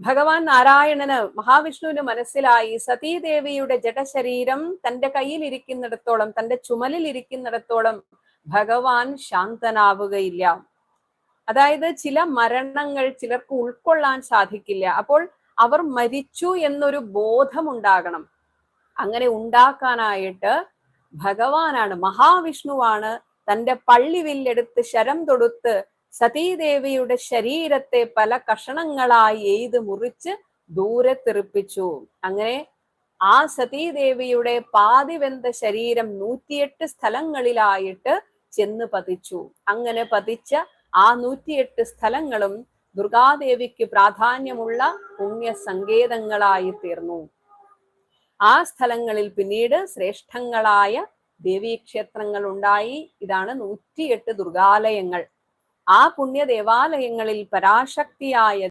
ഭഗവാൻ നാരായണന് മഹാവിഷ്ണുവിന് മനസ്സിലായി സതീദേവിയുടെ ജഡശരീരം തന്റെ കയ്യിൽ ഇരിക്കുന്നിടത്തോളം തന്റെ ചുമലിൽ ഇരിക്കുന്നിടത്തോളം ഭഗവാൻ ശാന്തനാവുകയില്ല. അതായത് ചില മരണങ്ങൾ ചിലർക്ക് ഉൾക്കൊള്ളാൻ സാധിക്കില്ല. അപ്പോൾ അവർ മരിച്ചു എന്നൊരു ബോധമുണ്ടാകണം. അങ്ങനെ ഉണ്ടാക്കാനായിട്ട് ഭഗവാനാണ് മഹാവിഷ്ണുവാണ് തന്റെ പള്ളിവില്ലെടുത്ത് ശരം തൊടുത്ത് സതീദേവിയുടെ ശരീരത്തെ പല കഷണങ്ങളായി എയ്ത് മുറിച്ച് ദൂരെ തെറിപ്പിച്ചു. അങ്ങനെ ആ സതീദേവിയുടെ പാതിവെന്ത ശരീരം നൂറ്റിയെട്ട് സ്ഥലങ്ങളിലായിട്ട് ചെന്ന് പതിച്ചു. അങ്ങനെ പതിച്ച ആ നൂറ്റിയെട്ട് സ്ഥലങ്ങളും ദുർഗാദേവിക്ക് പ്രാധാന്യമുള്ള പുണ്യ സങ്കേതങ്ങളായി തീർന്നു. ആ സ്ഥലങ്ങളിൽ പിന്നീട് ശ്രേഷ്ഠങ്ങളായ ദേവീക്ഷേത്രങ്ങൾ ഉണ്ടായി ഇതാണ് നൂറ്റിയെട്ട് ദുർഗാലയങ്ങൾ. ആ പുണ്യ ദേവാലയങ്ങളിൽ പരാശക്തിയായ